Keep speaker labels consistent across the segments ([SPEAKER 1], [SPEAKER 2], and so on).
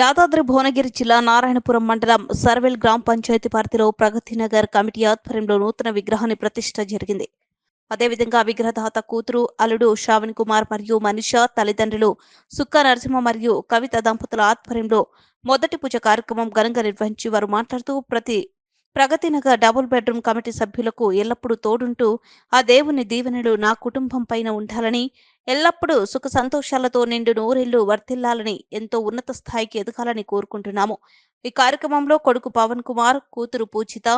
[SPEAKER 1] యాదాద్రి భువనగిరి జిల్లా నారాయణపురం మండలం సర్వేల్ గ్రామ పంచాయతీ పరిధిలో ప్రగతి నగర్ కమిటీ ఆధ్వర్యంలో నూతన విగ్రహాన్ని ప్రతిష్ట జరిగింది. అదేవిధంగా విగ్రహదాత కూతురు అల్లుడు శ్రావణ్ కుమార్ మరియు మనిష తల్లిదండ్రులు సుక్క నరసింహ మరియు కవిత దంపతుల ఆధ్వర్యంలో మొదటి పూజ కార్యక్రమం ఘనంగా నిర్వహించి వారు మాట్లాడుతూ ప్రతి ప్రగతినగర్ డబుల్ బెడ్రూమ్ కమిటీ సభ్యులకు ఎల్లప్పుడూ తోడుంటూ ఆ దేవుని దీవెనలు నా కుటుంబం పైన ఉండాలని ఎల్లప్పుడూ సుఖ సంతోషాలతో నిండు నూరెళ్ళు వర్తిల్లాలని ఎంతో ఉన్నత స్థాయికి ఎదగాలని కోరుకుంటున్నాము ఈ కార్యక్రమంలో కొడుకు పవన్ కుమార్ కూతురు పూజిత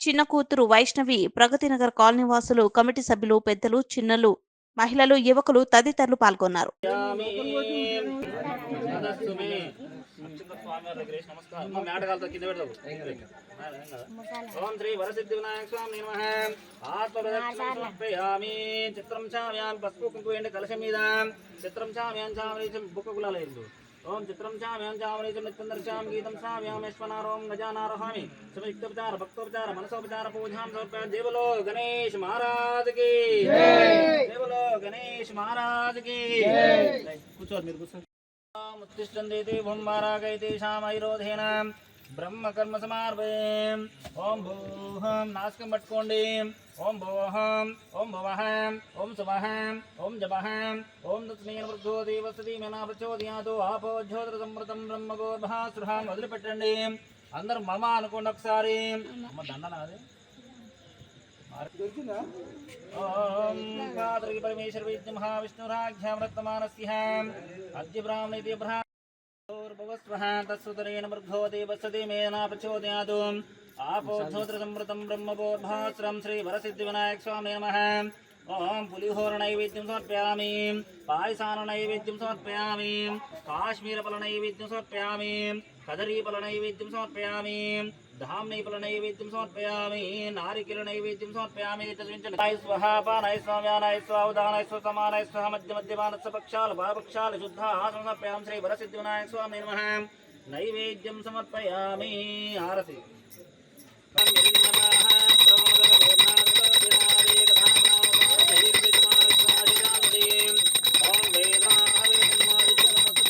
[SPEAKER 1] చిన్న కూతురు వైష్ణవి ప్రగతినగర్ కాలనీవాసులు కాలనీ వాసులు కమిటీ సభ్యులు పెద్దలు చిన్నలు మహిళలు యువకులు తదితరులు పాల్గొన్నారు.
[SPEAKER 2] ఓం శ్రీ వరసిద్ధి వినాయక స్వామి నమః. ఆత్మప్రదక్షిణం సమర్పయామి. చిత్రం చామ్యామి పసుపు కుంకుమ ఎండి కలశం మీద. చిత్రం చామ్యాం చామరీచం బుక్క గులాలేదు ఓం చిత్రం చామ్యాం చామరీచం నిత్యం దర్శాం గీతం సామ్యామేశ్వనారోం గజానారహామి. సమయుక్తోపచార భక్తోపచార మనసోపచార పూజాం సమర్పయామి దేవలో గణేష్ మహారాజ్కి దేవలో గణేష్ మహారాజ్కి కూర్చోరు మీరు కూర్చోండి. ఉత్తిష్టందేతి భుంబారాగైతే శామైరోధేన బ్రహ్మ కర్మ సమార్పయం ఓం భూహం నాశకం పట్టుకోండి ఓం భోహం ఓం భవహం ఓం శుభహం ఓం జపహం ఓం తస్మేన వృద్ధో దేవసతి మేనా ప్రచోదయాతో ఆపో జ్యోతిర సంవృతం బ్రహ్మగోర్భాసృహాన్ని వదిలిపెట్టండి అందరూ మమ అనుకోండి ఒకసారి అమ్మ దండనా परमेश्वर वैद्य अद्य ब्राह्मणेति ब्रह्मोर्भवस्वः तत्सुतरेण मृग्भो देवसति मेना प्रचोदयातु आपोद्धोतृसंवृतं ब्रह्मभोर्भास्रं श्रीवरसिद्धिविनायकस्वामी नमः। ఓం పులిహోర నైవేద్యం సమర్పయామి. పాయసాన నైవేద్యం సమర్పయామి. కాశ్మీరఫల నైవేద్యం సమర్పయామి. కదరీఫల నైవేద్యం సమర్పయామి. ధామ్నీఫల నైవేద్యం సమర్పయామి. నారికల నైవేద్యం సమర్పయామి. తస్మించ స్వహ స్వామ్యానాయ స్వామ్యానయ స్వ ఉదానయ స్వ సమానయ మధ్య మధ్యమానస్య పక్షాలు భాపక్షాలు శుద్ధ ఆసన సమర్పయాం శ్రీ వరసిద్ధి వినాయక స్వామి నమః. నైవేద్యం సమర్పయామి. ఆరసి